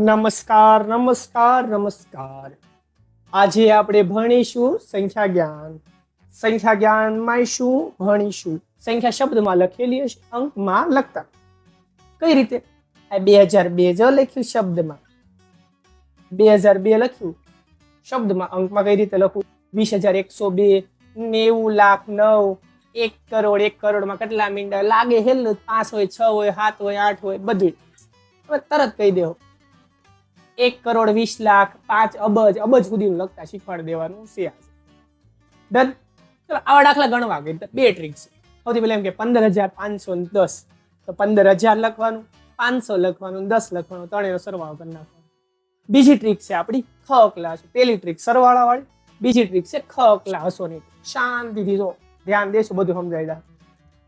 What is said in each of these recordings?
નમસ્કાર નમસ્કાર નમસ્કાર. આજે આપણે ભણીશું સંખ્યા જ્ઞાન સંખ્યા જ્ઞાનમાં શું? ભણીશું. સંખ્યા શબ્દમાં લખેલી હશે, અંકમાં લખતા. કઈ રીતે? આ બે હજાર બે જ લખ્યું શબ્દમાં. બે હજાર બે લખ્યું. શબ્દમાં, અંકમાં કઈ રીતે લખું વીસ હજાર એકસો બે, નેવું લાખ નવ, એક કરોડ, એક કરોડમાં કેટલા મીંડા? લાગે, હેલ, પાંચ હોય, છ હોય, સાત હોય, આઠ હોય બધું તરત કહી દેવો એક કરોડ વીસ લાખ, પાંચ અબજ અબજ સુધીનું લખતા શીખવાડી દેવાનું છે ડન ચલો, આવા દાખલા ગણવા ગઈ બે ટ્રીક છે. સૌથી પહેલા એમ કે પંદર હજાર પાંચસો દસ. તો પંદર હજાર લખવાનું, પાંચસો લખવાનું, દસ લખવાનું, ત્રણેયનો સરવાળો કરી નાખવાનો. બીજી ટ્રીક છે આપણી ખ ક્લાસ પેલી ટ્રીક સરવાળા વાળી બીજી ટ્રીક છે ખ ક્લાસોની શાંતિથી જો ધ્યાન દેશો, બધું સમજાઈ જાય.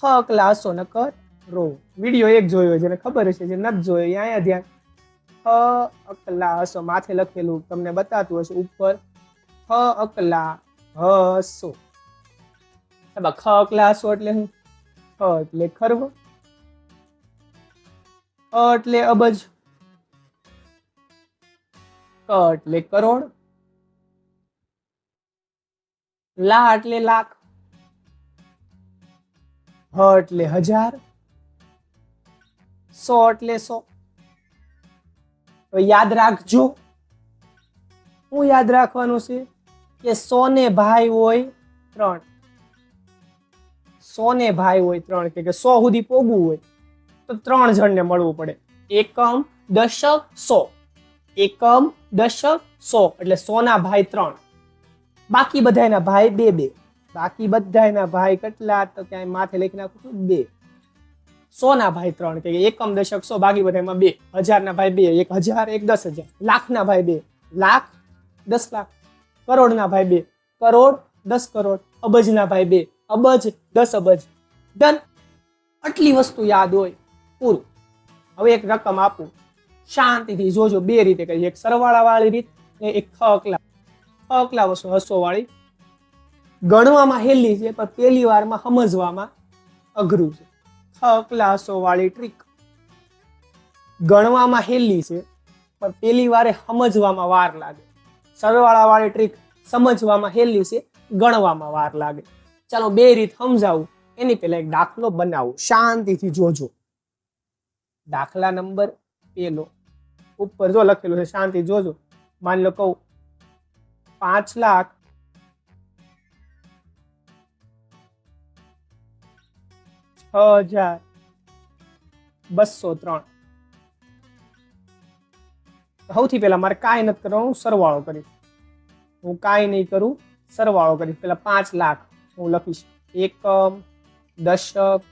ખ ક્લાસો ન કર રો. વીડિયો એક જોયો જેને ખબર હશે, જે નથી જોયો અહીંયા ધ્યાન અકલા હસો. માથે લખેલું તમને બતાતું હશે. ઉપર ખ અકલા હસો. ખ અકલા હસો એટલે હું? ખ એટલે ખર્વ એટલે અબજ. ક એટલે કરોડ. લા એટલે લાખ. હ એટલે હજાર. સો એટલે સો. હવે યાદ રાખજો. હું યાદ રાખવાનું છે? કે સો ને ભાઈ હોય ત્રણ. સો ને ભાઈ હોય ત્રણ કે કે સો સુધી પોગવું હોય, તો ત્રણ જણને મળવું પડે. એકમ, દશક, સો. એકમ, દશક, સો. એટલે સોના ભાઈ ત્રણ. બાકી બધાના ભાઈ બે બે. બાકી બધાના ભાઈ કેટલા? તો ક્યાંય માથે લખી નાખું છું બે. સો ના ભાઈ ત્રણ કે એકમ દશક સો, બાકી બધામાં બે. હજાર ના ભાઈ બે, એક હજાર, એક દસ હજાર. લાખ ના ભાઈ બે. લાખ, દસ લાખ. કરોડ ના ભાઈ બે. કરોડ, દસ કરોડ. અબજ ના ભાઈ બે. અબજ, દસ અબજ. ડન આટલી વસ્તુ યાદ હોય, પૂરું. હવે એક રકમ આપું. શાંતિથી જોજો, બે રીતે કરી એક સરવાળા વાળી રીત ને એક ખ અકલા ખ અકલા વસ્તુ હસો વાળી ગણવામાં હેલી છે, પણ પહેલી વારમાં સમજવામાં અઘરું છ. ક્લાસો વાળી ટ્રીક ગણવામાં હેલી છે, પણ પેલી વારે સમજવામાં વાર લાગે. સરવાળા વાળી ટ્રીક સમજવામાં હેલી છે, ગણવામાં વાર લાગે. ચાલો બે રીત સમજાવું, એની પહેલા એક દાખલો બનાવું. શાંતિથી જોજો. દાખલા નંબર પેલો. ઉપર જો લખેલું છે, શાંતિ જોજો. માની લો કહું, પાંચ લાખ હજાર. બસો ત્રણ. સૌથી પહેલા મારે કાંઈ નથી કરવાનું, સરવાળો કરીશ હું કાંઈ નહીં કરું, સરવાળો કરીશ પહેલાં પાંચ લાખ હું લખીશ. એકમ, દશક,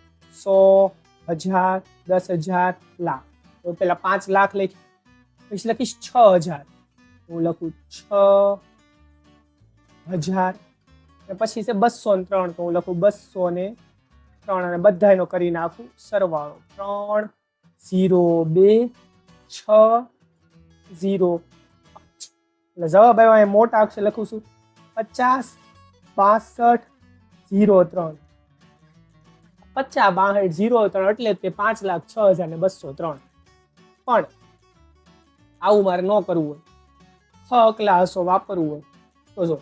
સો, હજાર, દસ હજાર લાખ. તો પહેલા પાંચ લાખ લખી. પછી લખીશ છ હજાર. હું લખું છ હજાર. પછી છે બસો ને ત્રણ, તો હું લખું બસો ને ત્રણ અને બધા એનો કરી નાખું સરવાળો. ત્રણ, ઝીરો, બે, છ, ઝીરો એટલે જવાબ આવ્યો અહીં મોટા અક્ષર લખું છું. પચાસ, બાસઠ, ઝીરો, ત્રણ. પચાસ, બાસઠ, ઝીરો, ત્રણ એટલે તે પાંચ લાખ છ હજાર ને બસો ત્રણ. પણ આવું મારે ન કરવું હોય. ખ હસો વાપરવું હોય. તો જો.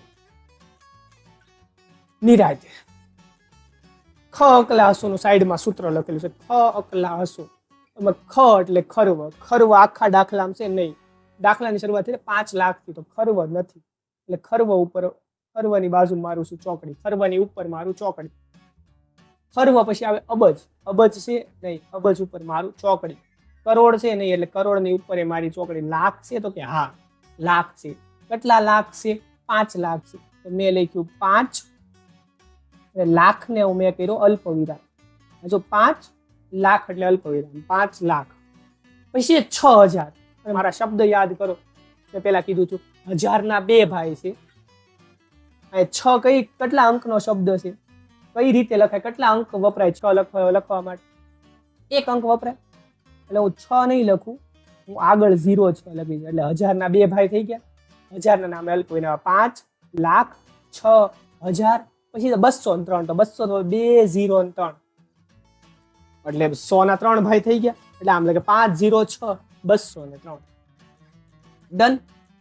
નિરાતે. ખ અકલાસોનું સાઈડમાં સૂત્ર લખેલું છે. ખ અકલાસો એમાં ખ એટલે ખર્વ. ખર્વ આખા દાખલામાં છે નહીં. દાખલાની શરૂઆત થઈ પાંચ લાખથી તો ખર્વ નથી. એટલે ખર્વ ઉપર, ખર્વની બાજુ મારું છું ચોકડી? ખર્વની ઉપર મારું ચોકડી. ખર્વ પછી આવે અબજ. અબજ છે નહીં. અબજ ઉપર મારું ચોકડી. કરોડ છે નહીં એટલે કરોડની ઉપર એ મારી ચોકડી. લાખ છે તો કે હા. લાખ છે. કેટલા લાખ છે? પાંચ લાખ છે. મેં લખ્યું પાંચ એટલે લાખને મેં કર્યો અલ્પ વિરામ જો પાંચ લાખ એટલે અલ્પ વિરામ પાંચ લાખ. પછી છ હજાર. મારા શબ્દ યાદ કરો. મેં પેલા કીધું છું હજારના બે ભાઈ છે. છ કઈ કેટલા અંકનો શબ્દ છે? કઈ રીતે લખાય? કેટલા અંક વપરાય? છ લખવા લખવા માટે. એક અંક વપરાય. એટલે હું છ નહીં લખું. હું આગળ ઝીરો છ લખીશ એટલે હજારના બે ભાઈ થઈ ગયા. હજારના નામે અલ્પ પાંચ લાખ છ હજાર પછી બસો ત્રણ, તો બસો તો બે ઝીરો ત્રણ. એટલે સો ના ત્રણ ભાઈ થઈ ગયા. એટલે આમ લાગે પાંચ ઝીરો છ, બસો ને ત્રણ. ડન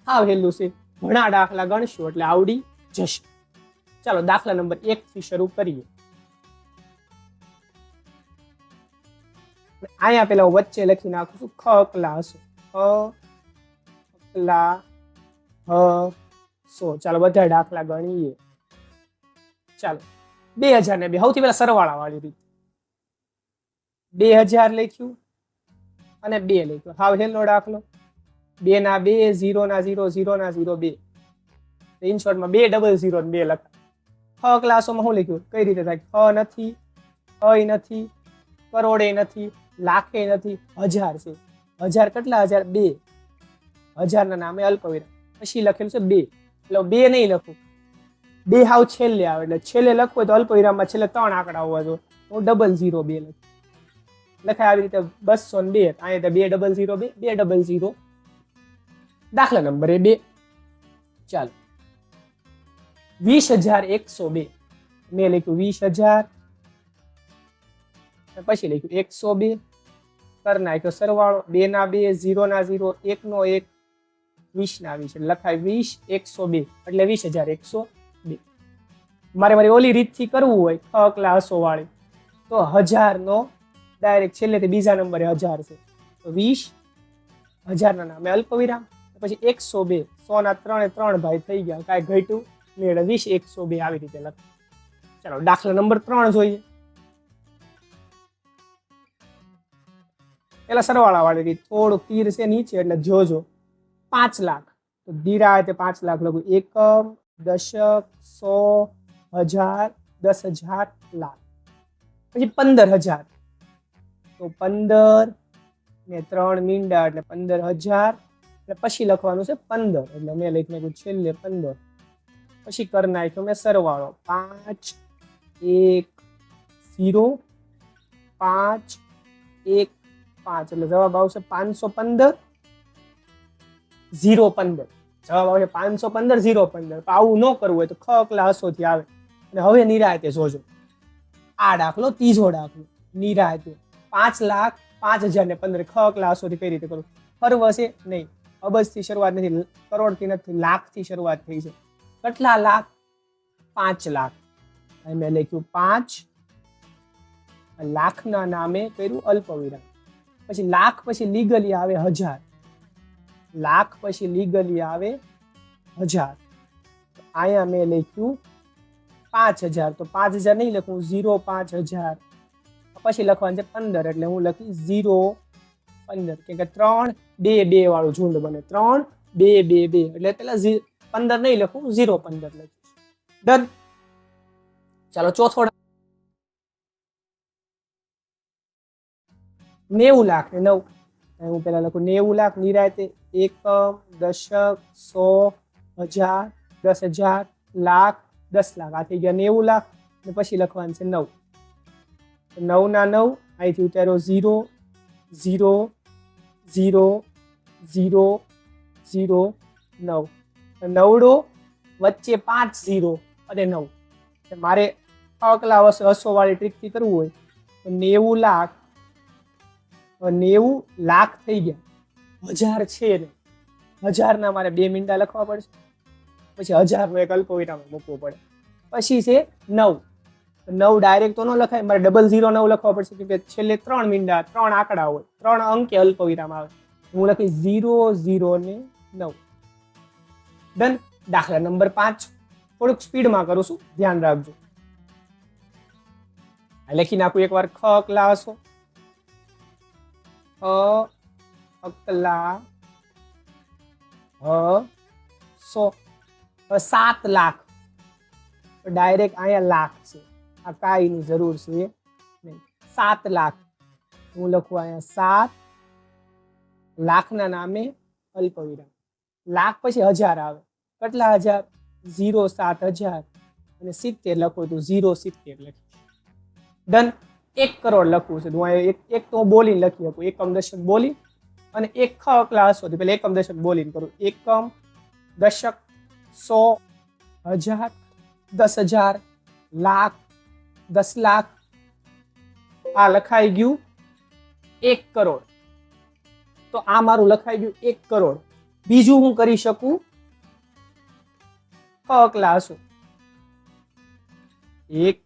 હા વહેલું છે. ઘણા દાખલા ગણશું એટલે આવડી જશે. ચાલો, દાખલા નંબર એક થી શરૂ કરીએ. અહીંયા પેલા હું વચ્ચે લખી નાખું છું, ખ ક્લાસ ખ ક્લા હ સો. ચાલો, બધા દાખલા ગણીએ. ચાલો. બે હજાર ને બે. સૌથી પહેલા સરવાળા વાળી રીત બે હજાર લખ્યું અને બે લખ્યું. હાવ હેલો દાખલો. બે ના બે, ઝીરો ના ઝીરો ઝીરો ના ઝીરો બે. ઇન શોર્ટમાં બે ડબલ ઝીરો બે લખા. હ ક્લાસોમાં શું લખ્યું? કઈ રીતે થાય? હ નથી અય નથી, કરોડે નથી, લાખે નથી. હજાર છે. હજાર કેટલા હજાર? બે. હજારના નામે અલ્પવિરામ. પછી લખેલું છે બે. એટલે બે નહીં લખું. બે હાવ છેલ્લે આવે એટલે છેલ્લે લખવું હોય તો અલ્પવિરામમાં છેલ્લે ત્રણ આંકડા હોવા જોઈએ. હું ડબલ ઝીરો બે લખું. લખાય આવી રીતે બસો ને બે અહીંયા બે ડબલ ઝીરો બે બે ડબલ ઝીરો દાખલા નંબર એ બે. ચાલો. વીસ હજાર એકસો બે. મેં લખ્યું વીસ હજાર. પછી લખ્યું એકસો બે. કર નાખ્યો સરવાળો. બે ના બે ઝીરો ના ઝીરો એક નો એક. વીસ ના વીસ. લખાય વીસ એકસો બે. એટલે વીસ હજાર એકસો મારે મારી ઓલી રીતથી કરવું હોય ખ ક્લાસો વાળી. તો હજારનો ડાયરેક્ટ ડાયરેક્ટ તે બીજા નંબરે હજાર છે. તો વીસ હજારના નામે અલ્પવિરામ, પછી એકસો બે સોના ત્રણે ત્રણ ભાઈ થઈ ગયા, કાંઈ ઘટ્યું નહીં વીસ, એકસો બે આવી રીતે લખ. ચાલો, દાખલા નંબર ત્રણ જોઈએ. પેલા સરવાળા વાળી રીત, થોડુંક તીર છે નીચે, એટલે જોજો. પાંચ લાખ. તો ધીરા તે પાંચ લાખ લખું. એકમ, દશક, સો હજાર, દસ હજાર, લાખ. પછી પંદર હજાર. તો પંદર ને ત્રણ મીંડા એટલે પંદર હજાર. એટલે પછી લખવાનું છે પંદર. એટલે મેં લખી નાખ્યું છેલ્લે પંદર. પછી કરી નાખ્યો મેં સરવાળો. પાંચ, એક, ઝીરો, પાંચ, એક, પાંચ. એટલે જવાબ આવશે પાંચસો પંદર, ઝીરો પંદર. જવાબ આવશે પાંચસો પંદર, ઝીરો પંદર. આવું ન કરવું હોય તો ખ ક્લાસોથી આવે. અને હવે નિરાયતે જોજો. આ દાખલો ત્રીજો દાખલો નિરાયતે પાંચ લાખ, પાંચ હજાર ને પંદર. ખ સુધી કઈ રીતે કરું? ફરવશે નહીં. અબજથી શરૂઆત નથી. કરોડથી નથી. લાખથી શરૂઆત થઈ છે. કેટલા લાખ? પાંચ લાખ. મેં લખ્યું પાંચ. લાખના નામે કર્યું અલ્પવિરામ. પછી લાખ પછી લીગલી આવે હજાર. લાખ પછી લીગલી આવે હજાર. અહીંયા મેં લખ્યું પાંચ હજાર. તો પાંચ હજાર નહીં લખું, ઝીરો પાંચ હજાર. પછી લખવાનું છે પંદર, એટલે હું લખી ઝીરો પંદર. કેમ કે ત્રણ બે બે વાળું ઝુંડ બને. ત્રણ બે બે બે. એટલે પેલા પંદર નહીં લખું, ઝીરો પંદર લખીશ. ડન ચાલો ચોથો નેવું લાખ ને નવ. હું પેલા લખું, નેવું લાખ નિરાયતે એકમ, દશક, સો, હજાર, દસ હજાર, લાખ દસ લાખ. આ થઈ ગયા નેવું લાખ ને પછી લખવાનું છે નવ. નવના નવ, અહીંથી ઉતારો zero zero zero zero zero, નવ. નવડો વચ્ચે પાંચ ઝીરો અને નવ. મારે અકલા હસો વાળી ટ્રીકથી કરવું હોય તો નેવું લાખ નેવું લાખ થઈ ગયા. હજાર છે ને. હજારના મારે બે મિનિટા લખવા પડશે. પછી હજારનો એક અલ્પવિરામ મૂકવો પડે. પછી છે નવ. નવ ડાયરેક્ટ તો ન લખાય, મારે ડબલ ઝીરો નવ લખવા પડશે કે છેલ્લે ત્રણ મીંડા, ત્રણ આંકડા હોય, ત્રણ અંકે અલ્પવિરામ આવે. હું લખીશ ઝીરો ઝીરો ને નવ. ડન દાખલા નંબર પાંચ. થોડુંક સ્પીડમાં કરું છું, ધ્યાન રાખજો. લખી નાખું એકવાર, ખ ક્લાસો અકલા, હ, સો. સાત લાખ. ડાયરેક્ટ અહીંયા લાખ છે. આ કાંઈની જરૂર છે. સાત લાખ. હું લખું અહીંયા સાત લાખના નામે અલ્પવિરામ. લાખ પછી હજાર આવે. કેટલા હજાર? ઝીરો સાત હજાર. અને સિત્તેર લખું તો ઝીરો સિત્તેર લખી. ડન એક કરોડ લખવું છે. તો હું એક એક તો હું બોલીને લખી શકું. એકમ દશક બોલી અને એક ક્લાસ હતી પેલા એકમ દશક બોલીને કરું. એકમ દશક સો હજાર દસ હજાર, લાખ, દસ લાખ, આ લખાઈ ગયું એક કરોડ. તો આ મારું લખાઈ ગયું એક કરોડ. બીજું હું કરી શકું? ક્લાસો. એક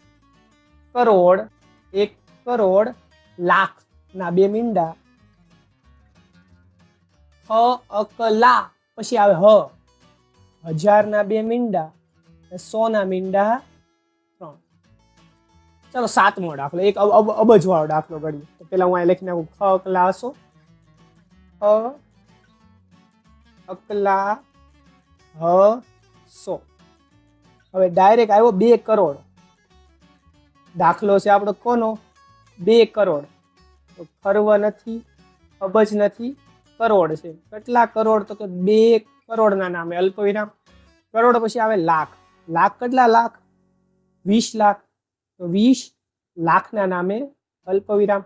કરોડ એક કરોડ લાખ ના બે મીંડા. હ, અકલા. પછી આવે હ. હજાર ના બે મીંડા. અને સો મીંડા ત્રણ. ચલો સાતમો દાખલો. એક અબ- અબ- અબજ વાળો દાખલો ગણીએ તો પેલા હું અહીં લખી નાખું. ખ હ, અકલા, હ, સો. હવે ડાયરેક્ટ આવ્યો બે કરોડ. દાખલો છે આપણો કોનો? બે કરોડ. તો ખર્વ નથી, અબજ નથી, કરોડ છે. કેટલા કરોડ? તો કે બે કરોડના નામે. અલ્પવિરામ કરોડ પછી આવે લાખ. લાખ કેટલા લાખ, વીસ લાખ, તો વીસ લાખના નામે અલ્પવિરામ.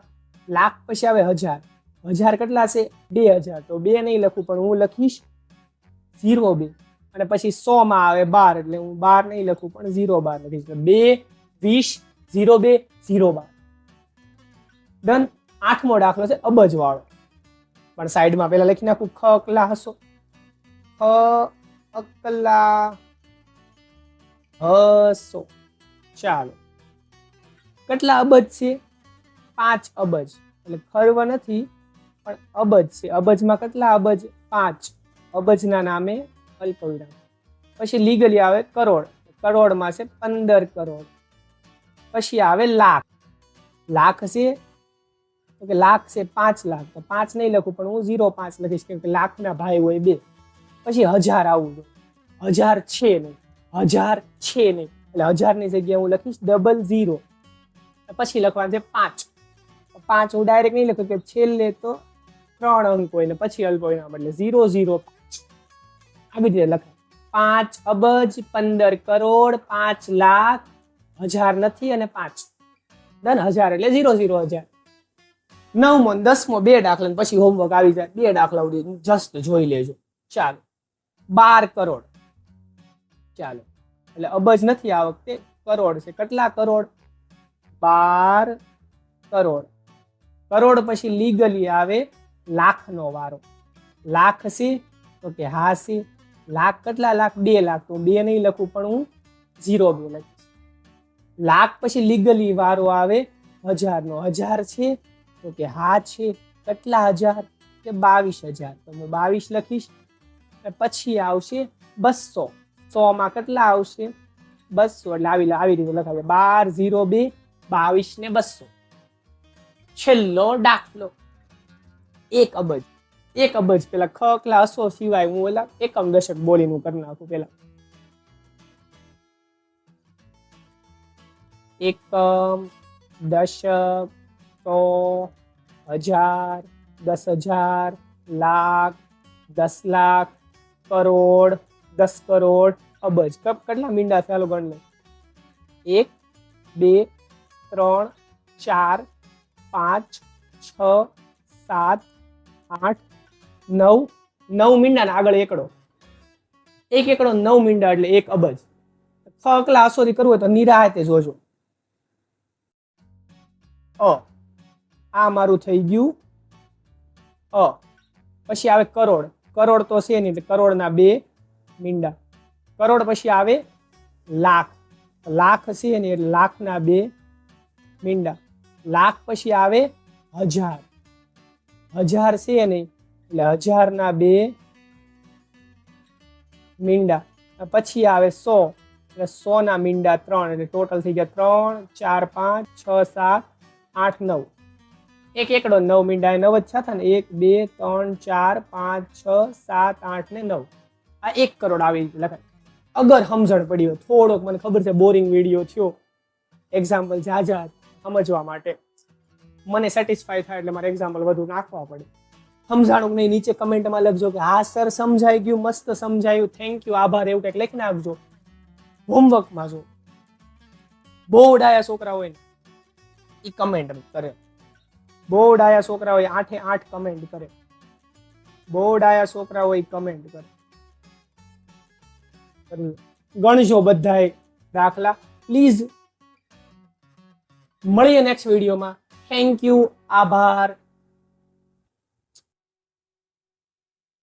લાખ પછી આવે હજાર. હજાર કેટલા છે? બે હજાર. તો બે નહીં લખું, પણ હું લખીશ ઝીરો બે. અને પછી સો માં આવે બાર, એટલે હું બાર નહીં લખું, પણ ઝીરો બાર લખીશ. બે, વીસ, ઝીરો બે, ઝીરો બાર. ડન આઠમો દાખલો છે અબજ વાળો પણ સાઈડમાં પેલા લખી નાખું, ખ અકલા હસો. ખ અકલા હસો ચાલો. કેટલા અબજ છે? પાંચ અબજ. એટલે ખર્વ નથી, પણ અબજ છે. અબજમાં કેટલા અબજ? પાંચ. અબજના નામે અલ્પવિરામ. પછી લીગલી આવે કરોડ. કરોડમાં છે પંદર કરોડ. પછી આવે લાખ. લાખ છે? તો કે લાખ છે પાંચ લાખ. તો પાંચ નહીં લખું, પણ હું ઝીરો પાંચ લખીશ, કેમ કે લાખના ભાઈ હોય બે. પછી હજાર આવું જોઈએ. હજાર છે નહીં. હજાર છે નહીં. એટલે હજારની જગ્યાએ હું લખીશ ડબલ ઝીરો પછી લખવાનું છે પાંચ. પાંચ હું ડાયરેક્ટ નહીં લખું કે છેલ્લે તો ત્રણ અંક હોય ને પછી અલ્પ હોય એટલે ઝીરો ઝીરો આવી રીતે લખાય. પાંચ અબજ પંદર કરોડ પાંચ લાખ હજાર નથી અને પાંચ. ડન હજાર એટલે ઝીરો ઝીરો હજાર. નવમો દસમો બે દાખલા પછી હોમવર્ક આવી જાય. બે દાખલા જસ્ટ જોઈ લેજો. ચાલો. બાર કરોડ. ચાલો. એટલે અબજ નથી આ વખતે, કરોડ છે. કેટલા કરોડ? બાર કરોડ. કરોડ પછી લીગલી આવે લાખનો વારો. લાખ છે તો કે હા છે. લાખ કેટલા લાખ? બે લાખ. તો બે નહીં લખું, પણ હું ઝીરો બે લખીશ. લાખ પછી લીગલી વારો આવે હજારનો. હજાર છે તો કે હા છે. કેટલા હજાર? કે બાવીસ હજાર. તો હું બાવીસ લખીશ પછી આવશે બસો. સો માં કેટલા આવશે? બસો. એટલે આવી આવી રીતે લખાશે બાર, ઝીરો, બે, બાવીસ ને બસો. છેલ્લો દાખલો. એક અબજ. એક અબજ પેલા ખકલા અસો સિવાય હું ઓલા એકમ દશક બોલીનું કરી નાખું પેલા. એકમ દશક સો, હજાર, દસ હજાર, લાખ, દસ લાખ, કરોડ દસ કરોડ, અબજ. કેટલા મીંડા ચાલો ગણ લે એક, બે, ત્રણ, ચાર, પાંચ, છ, સાત, આઠ, નવ. નવ મીંડા ને આગળ એકડો. એક એકડો નવ મીંડા એટલે એક અબજ. છ અકલા આસોથી કરવું હોય તો નિરાયતે જોજો. અ. આ મારું થઈ ગયું. અ. પછી આવે કરોડ. કરોડ તો છે નહીં, એટલે કરોડના બે. મીંડા. કરોડ પછી આવે લાખ. લાખ છે ને લાખના બે મીંડા. લાખ પછી આવે હજાર. હજાર છે નહીં એટલે હજારના બે મીંડા. પછી આવે સો. એટલે સો ના મીંડા ત્રણ. એટલે ટોટલ થઈ ગયા ત્રણ, ચાર, પાંચ, છ, સાત, આઠ, નવ. એક એકડો નવ મીંડા નવ જ થતા ને. એક, બે, ત્રણ, ચાર, પાંચ, છ, સાત, આઠ ને નવ. આ એક કરોડ આવી રીતે લખાય. અગર સમજણ પડ્યો થોડોક મને ખબર છે બોરિંગ વીડિયો થયો. એક્ઝામ્પલ જાજા સમજવા માટે. મને સેટિસ્ફાય થાય એટલે મારે એક્ઝામ્પલ વધુ નાખવા પડે. સમજાણું નહીં, નીચે કમેન્ટમાં લખજો કે, હા સર સમજાઈ ગયું, મસ્ત સમજાયું થેન્ક યુ આભાર, એવું કંઈક લખી નાખજો. હોમવર્કમાં જો. બહુ ડાયા છોકરા હોય ને એ કમેન્ટ કરે. બહુ ડાયા છોકરા હોય, આઠે આઠ કમેન્ટ કરે. બહુ ડાયા છોકરા હોય કમેન્ટ કરે. ગણજો બધાએ દાખલા. પ્લીઝ મળીએ નેક્સ્ટ વિડીયોમાં થેન્ક યુ આભાર.